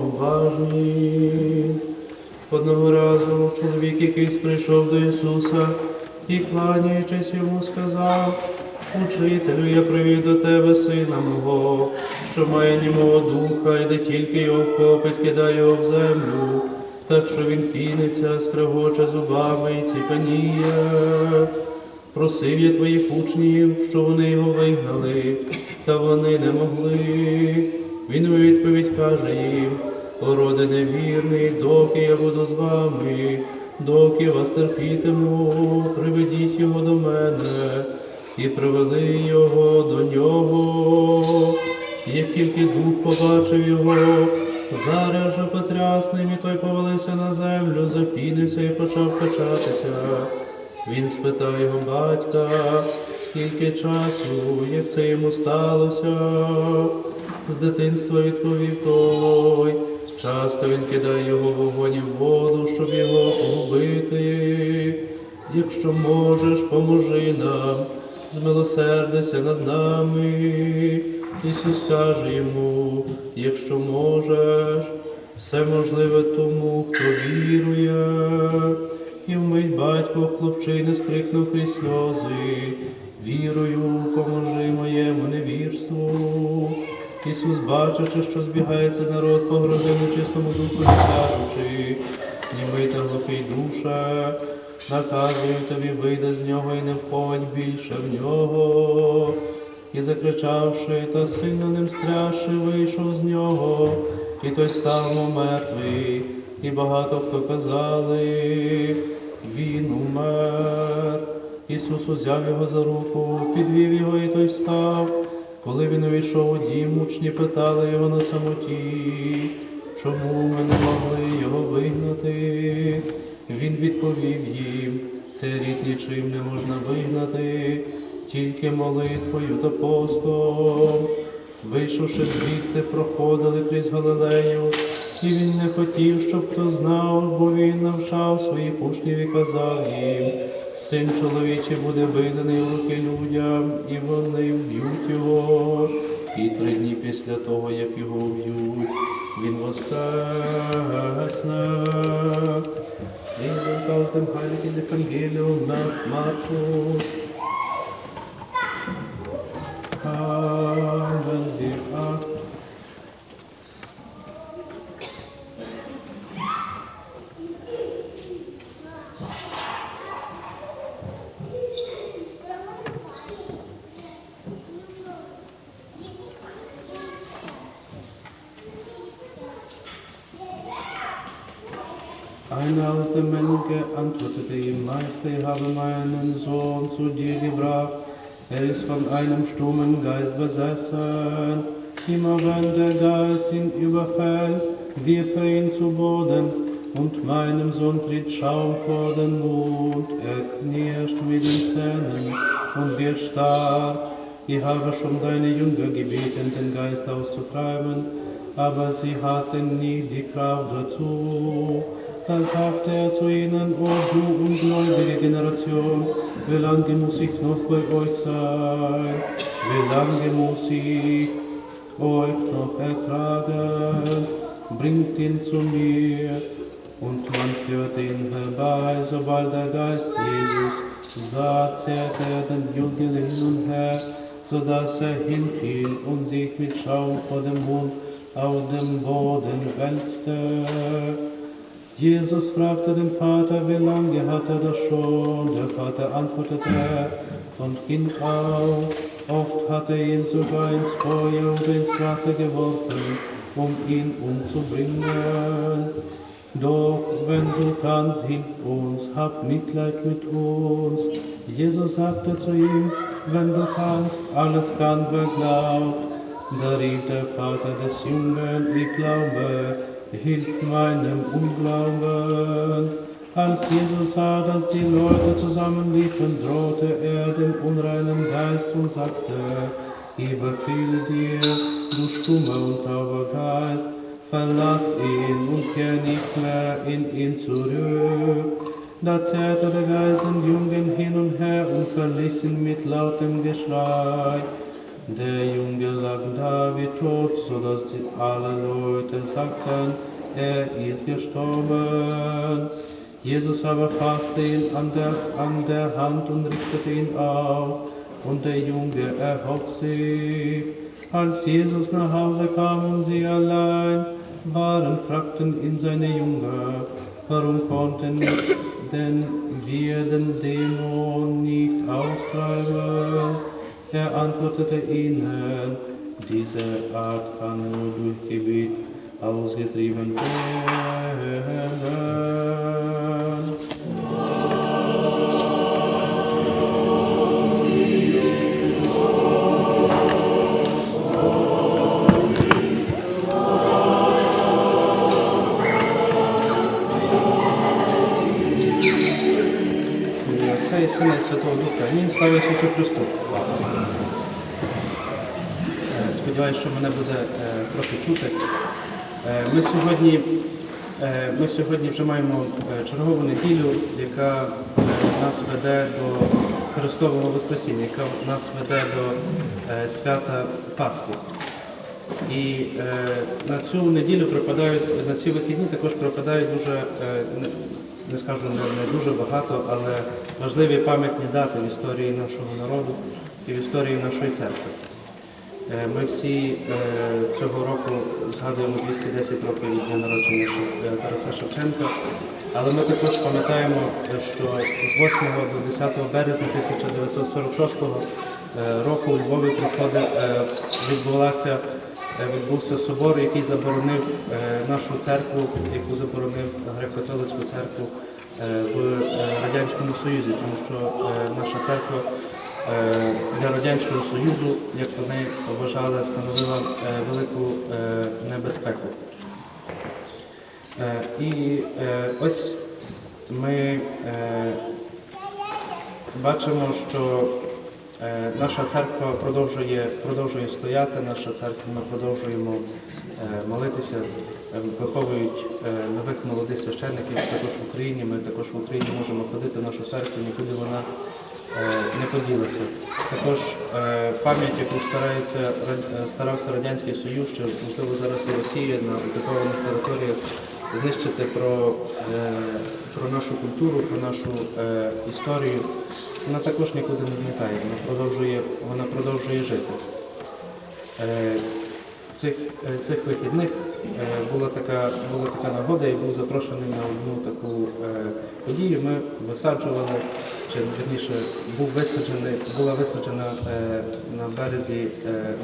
уважні. Одного разу чоловік якийсь прийшов до Ісуса і, кланяючись йому, сказав, Учителю, я привів до тебе сина мого, що має німого духа, і де тільки його вхопить, кидає його в землю, так що він піниться, скрегоче зубами і ціпаніє. Просив я твоїх учнів, що вони його вигнали, та вони не могли. Він у відповідь каже їм, породи невірний, доки я буду з вами, доки вас терпітиму, приведіть його до мене, і привели його до нього. Як тільки дух побачив його, зараз же потрясним, і той повалився на землю, запінився і почав качатися. Він спитав його батька, скільки часу, як це йому сталося. З дитинства відповів той. Часто він кидає його вогонь і в воду, щоб його убити. Якщо можеш, поможи нам, змилосердися над нами. Ісус каже йому, якщо можеш, все можливе тому, хто вірує. І вмить батько хлопчини скрикнув крізь сльози. Вірою, поможи моєму невірству. Ісус, бачачи, що збігається народ, погрозив нечистому духу, кажучи, німий та глухий душа, наказую тобі, вийде з нього і не входь більше в нього. І закричавши, та сильно ним стряши, вийшов з нього, і той став мертвий, і багато хто казали, він умер. Ісус узяв його за руку, підвів його, і той став. Коли він увійшов у дім, учні питали його на самоті, чому ми не могли його вигнати? Він відповів їм, це рід нічим не можна вигнати, тільки молитвою та постом. Вийшовши звідти, проходили крізь Галилею, і він не хотів, щоб хто знав, бо він навчав своїх учнів і казав їм, син чоловічий буде виданий в руки людям, і вони вб'ють його. І три дні після того, як його вб'ють, він воскресне. Він aus з тим Evangelium nach на Halleluja. Einer aus der Menge antwortete ihm, Meister, ich habe meinen Sohn zu dir gebracht. Er ist von einem stummen Geist besessen. Immer wenn der Geist ihn überfällt, wirft er ihn zu Boden. Und meinem Sohn tritt Schaum vor den Mund. Er knirscht mit den Zähnen und wird starr. Ich habe schon deine Jünger gebeten, den Geist auszutreiben, aber sie hatten nie die Kraft dazu. Da sagte er zu ihnen, O du ungläubige Generation, wie lange muss ich noch bei euch sein? Wie lange muss ich euch noch ertragen? Bringt ihn zu mir. Und man führte ihn herbei, sobald der Geist Jesus sah, zerrte er den Jüngling hin und her, sodass er hinfiel und sich mit Schaum vor dem Mund auf dem Boden wälzte. Jesus fragte den Vater, wie lange hat er das schon? Der Vater antwortete, von Kind auf. Oft hat er ihn sogar ins Feuer und ins Wasser geworfen, um ihn umzubringen. Doch wenn du kannst, hilf uns, hab Mitleid mit uns. Jesus sagte zu ihm, wenn du kannst, alles kann, wer glaubt. Da rief der Vater des Jungen, ich glaube, hilf meinem Unglauben. Als Jesus sah, dass die Leute zusammenliefen, drohte er dem unreinen Geist und sagte, ich befehle dir, du stummer und tauber Geist, verlass ihn und kehr nicht mehr in ihn zurück. Da zerrte der Geist den Jungen hin und her und verließ ihn mit lautem Geschrei. Der Junge lag da wie tot, so dass die alle Leute sagten, er ist gestorben. Jesus aber fasste ihn an der, an der Hand und richtete ihn auf, und der Junge erhob sich. Als Jesus nach Hause kam und sie allein waren, fragten ihn seine Jünger, warum konnten denn wir den Dämon nicht austreiben? Er antwortete ihnen, diese Art kann nur durch Gebet ausgetrieben werden. Сина і Святого Духа. Амінь. Слава Ісусу Христу. Е, Сподіваюсь, що мене буде е, трохи чути. Е, Ми сьогодні, ми сьогодні вже маємо чергову неділю, яка нас веде до Христового Воскресіння, яка нас веде до свята Пасхи. І на цю неділю припадають, на ці вихідні також припадають дуже, не, скажу не, дуже багато, але важливі пам'ятні дати в історії нашого народу і в історії нашої церкви. Е, Ми всі е, цього року згадуємо 210 років від дня народження е, Тараса Шевченка, але ми також пам'ятаємо, що з 8 до 10 березня 1946 е, року у Львові відбулася, відбувся собор, який заборонив е, нашу церкву, яку заборонив греко-католицьку церкву е, в е, Радянському Союзі, тому що е, наша церква е, для Радянського Союзу, як вони вважали, становила е, велику е, небезпеку. Е, І е, ось ми е, бачимо, що е, наша церква продовжує, продовжує стояти, наша церква ми продовжуємо е, молитися, е, виховують е, нових молодих священників також в Україні. Ми також в Україні можемо ходити в нашу церкву, нікуди вона е, не поділася. Також е, пам'ять, яку старається, е, старався Радянський Союз, що можливо зараз і Росія на окупованих територіях знищити про, е, про нашу культуру, про нашу е, історію, вона також нікуди не зникає, вона продовжує, вона продовжує жити. Е, Цих, цих вихідних була така, була така нагода і був запрошений на одну таку подію. Ми висаджували, чи верніше був висаджений, була висаджена на березі,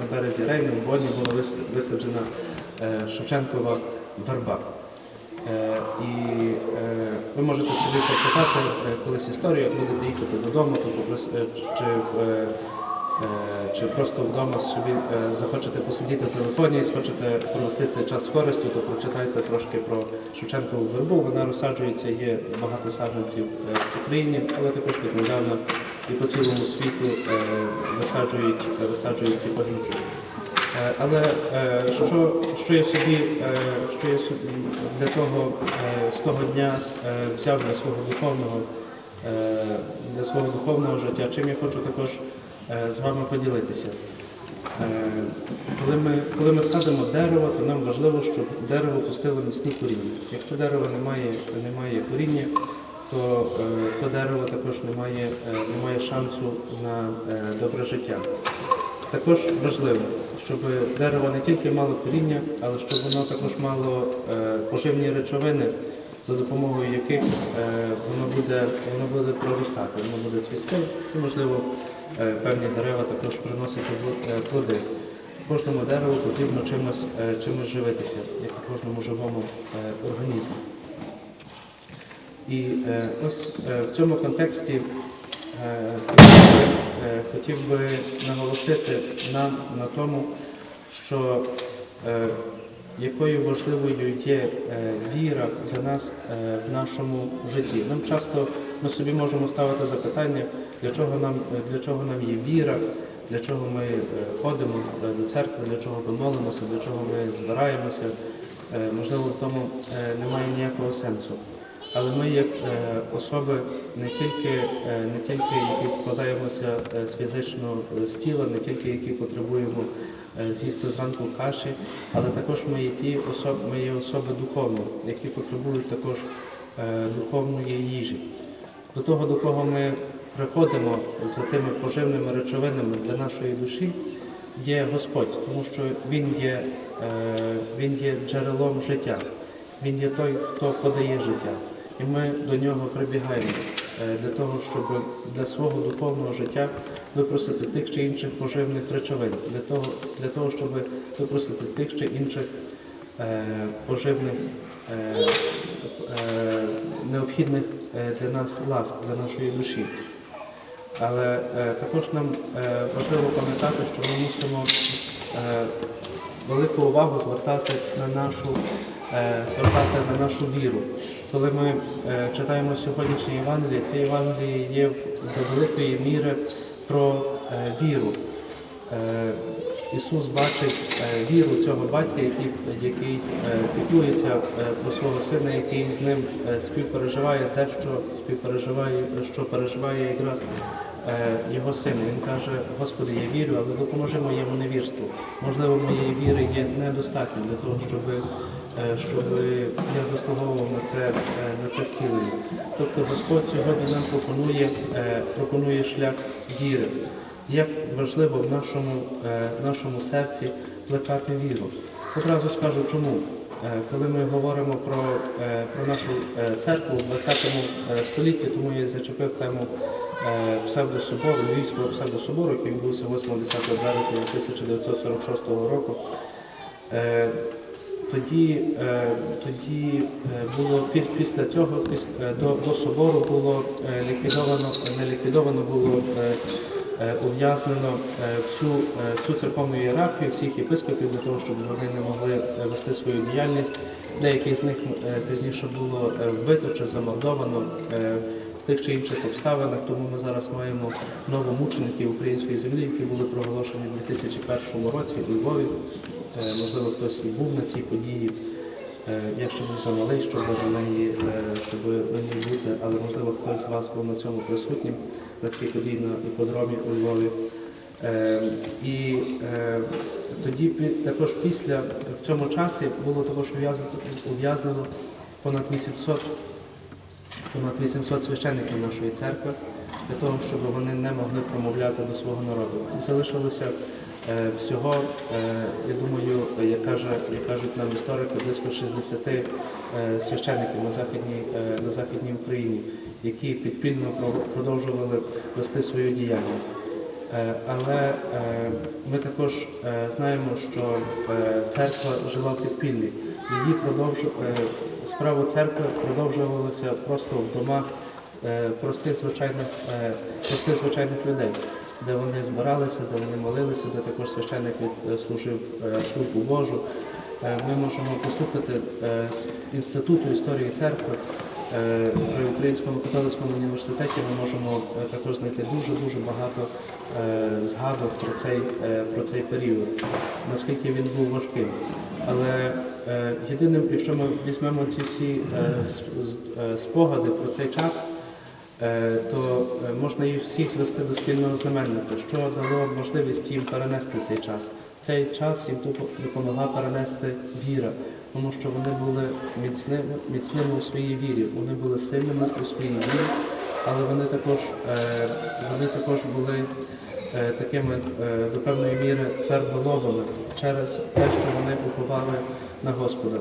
на березі Рейну, в Боні була висаджена Шевченкова верба. Е, І е, ви можете собі почитати е, колись історію, будете їхати додому, то попрос- е, чи в чи просто вдома собі захочете посидіти в телефоні і схочете провести цей час з користю, то прочитайте трошки про Шевченкову вербу. Вона розсаджується, є багато саджанців в Україні, але також віднедавна і по цілому світу висаджують, висаджують ці пагінці. Е, Але е, що, що я собі, е, що я собі для того з того дня взяв для свого духовного для свого духовного життя, чим я хочу також з вами поділитися. Коли ми, коли ми садимо дерево, то нам важливо, щоб дерево пустило міцні коріння. Якщо дерево не має, не має коріння, то, то дерево також не має, не має шансу на добре життя. Також важливо, щоб дерево не тільки мало коріння, але щоб воно також мало е, поживні речовини, за допомогою яких е, воно буде, воно буде проростати, воно буде цвісти і, можливо, е, певні дерева також приносити плоди. Кожному дереву потрібно чимось, чимось живитися, як і кожному живому організму. І ось в цьому контексті хотів би, е, хотів би наголосити нам на тому, що е, якою важливою є е, віра для нас е, в нашому житті. Нам часто ми собі можемо ставити запитання, для чого нам, для чого нам є віра, для чого ми е, ходимо е, до церкви, для чого ми молимося, для чого ми збираємося. Е, Можливо, в тому е, немає ніякого сенсу. Але ми, як е, особи, не тільки, е, не тільки які складаємося е, з фізично е, з тіла, не тільки які потребуємо з'їсти зранку каші, але також ми є ті особи, ми є особи духовні, які потребують також духовної їжі. До того, до кого ми приходимо за тими поживними речовинами для нашої душі, є Господь, тому що Він є, він є джерелом життя. Він є той, хто подає життя. І ми до нього прибігаємо е, для того, щоб для свого духовного життя випросити тих чи інших поживних речовин, для того, для того щоб випросити тих чи інших е, поживних е, необхідних для нас ласк, для нашої душі. Але також нам важливо пам'ятати, що ми мусимо велику увагу звертати на нашу, звертати на нашу віру. Коли ми е, читаємо сьогоднішнє Євангеліє, це Євангеліє є до великої міри про е, віру. Е, Ісус бачить віру цього батька, який, який піклується про свого сина, який з ним співпереживає те, що співпереживає, що переживає якраз його син. Він каже, Господи, я вірю, але допоможи моєму невірству. Можливо, моєї віри є недостатньо для того, щоб, щоб я заслуговував на це, е, на це зцілення. Тобто Господь сьогодні нам пропонує, е, пропонує шлях віри. Як важливо в нашому, е, в нашому серці плекати віру. Одразу скажу чому. Е, Коли ми говоримо про, е, про нашу е, церкву в 20 е, столітті, тому я зачепив тему е, псевдособору, Львівського псевдособору, який відбувся 8-10 березня 1946 року. Тоді, е, тоді е, було пі- після цього, піс- е, до, до собору було ліквідовано, не ліквідовано було ув'язнено всю, всю церковну ієрархію, всіх єпископів для того, щоб вони не могли вести свою діяльність. Деяких з них пізніше було вбито чи замордовано в тих чи інших обставинах. Тому ми зараз маємо новомучеників української землі, які були проголошені у 2001 році у Львові. Е, Можливо, хтось і був на цій події. Е, Я був замалий, щоб на неї, е, щоб на ній бути, але можливо хтось з вас був на цьому присутнім, на цій події на іподромі у Львові. І тоді також після в цьому часі було також ув'язнено- понад 800 понад 800 священників нашої церкви для того, щоб вони не могли промовляти до свого народу. І залишилося всього, е, я думаю, як, кажуть нам історики, близько 60 е, священників на Західній, е, на Західній Україні, які підпільно продовжували вести свою діяльність. Е, Але е, ми також е, знаємо, що е, церква жила в підпіллі. Її продовж... е, справа церкви продовжувалася просто в домах е, простих звичайних, е, простих звичайних людей, де вони збиралися, де вони молилися, де також священник від- е, е, службу Божу. Е, Ми можемо послухати з інституту історії церкви. При Українському католицькому університеті ми можемо також знайти дуже-дуже багато згадок про цей, про цей період, наскільки він був важким. Але єдиним, якщо ми візьмемо ці всі спогади про цей час, то е, можна їх всіх звести до спільного знаменника, що дало можливість їм перенести цей час. Цей час їм допомогла перенести віра, тому що вони були міцними, міцними у своїй вірі, вони були сильними у своїй вірі, але вони також, е, вони також були е, такими е, до певної міри твердолобими через те, що вони уповали на Господа.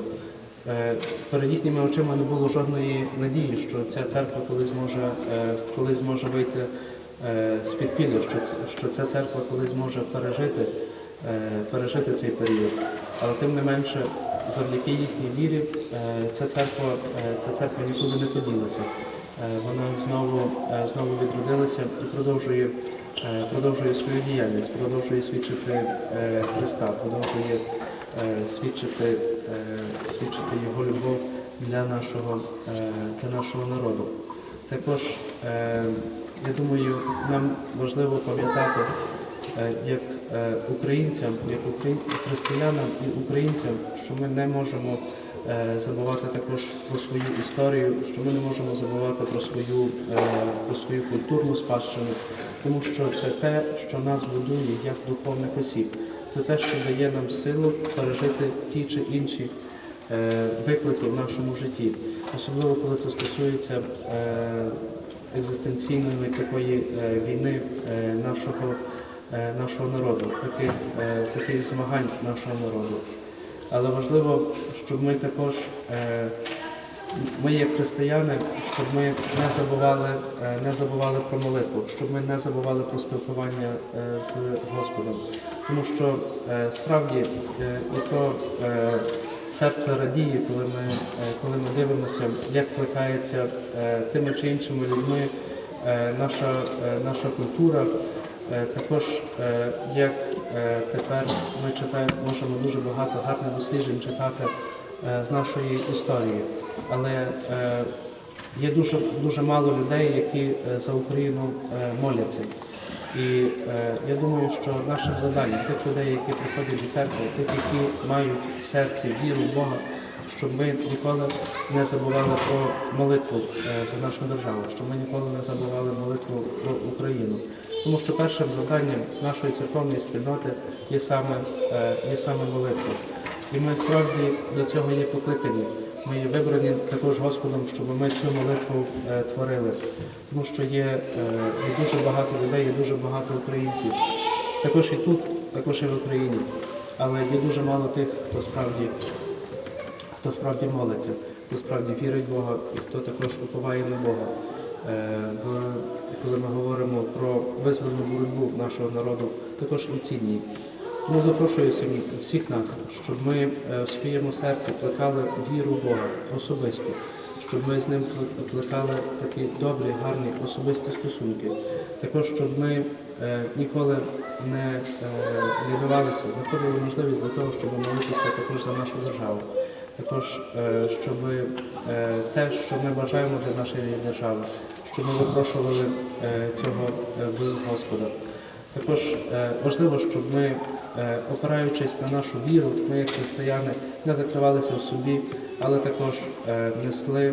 Е, Перед їхніми очима не було жодної надії, що ця церква колись зможе, е, колись зможе вийти е, з підпілля, що, що ця церква колись зможе пережити, пережити цей період. Але тим не менше, завдяки їхній вірі, ця церква, ця церква нікуди не поділася. Вона знову, знову відродилася і продовжує, продовжує свою діяльність, продовжує свідчити Христа, продовжує свідчити, е, свідчити Його любов для нашого, е, для нашого народу. Також, е, я думаю, нам важливо пам'ятати, е, як е, українцям, як християнам і українцям, що ми не можемо е, забувати також про свою історію, що ми не можемо забувати про свою, е, про свою культурну спадщину, тому що це те, що нас будує як духовних осіб. Це те, що дає нам силу пережити ті чи інші е, виклики в нашому житті, особливо коли це стосується е, екзистенційної такої е, війни нашого, нашого народу, таких, таких змагань нашого народу. Але важливо, щоб ми також, ми як християни, щоб ми не забували, не забували про молитву, щоб ми не забували про спілкування з Господом. Тому що е, справді е, то е, серце радіє, коли ми, коли ми дивимося, як плекається е, тими чи іншими людьми наша, наша культура. Також як тепер ми читаємо, можемо дуже багато гарних досліджень читати з нашої історії, але є дуже, дуже мало людей, які за Україну моляться. І е, я думаю, що нашим завданням тих людей, які приходять до церкви, тих, які мають в серці віру в Бога, щоб ми ніколи не забували про молитву е, за нашу державу, щоб ми ніколи не забували молитву про Україну. Тому що першим завданням нашої церковної спільноти є саме, е, є саме молитва. І ми справді до цього є покликані. Ми є вибрані також Господом, щоб ми цю молитву е, творили. Тому що є, е, є дуже багато людей, є дуже багато українців. Також і тут, також і в Україні. Але є дуже мало тих, хто справді хто справді молиться, хто справді вірить в Бога і хто також уповає на Бога. Е, Коли ми говоримо про визвольну боротьбу нашого народу, також і ці дні. Тому запрошую всіх нас, щоб ми е, в своєму серці плекали віру Бога особисто, щоб ми з ним плекали такі добрі, гарні особисті стосунки. Також, щоб ми е, ніколи не е, лінувалися, знаходили можливість для того, щоб молитися також за нашу державу. Також, е, щоб е, те, що ми бажаємо для нашої держави, щоб ми випрошували е, цього е, в Господа. Також е, важливо, щоб ми, е, опираючись на нашу віру, ми як християни не закривалися в собі, але також е, несли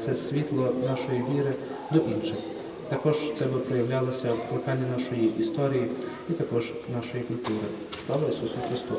це світло нашої віри до інших. Також це би проявлялося в плеканні нашої історії і також нашої культури. Слава Ісусу Христу!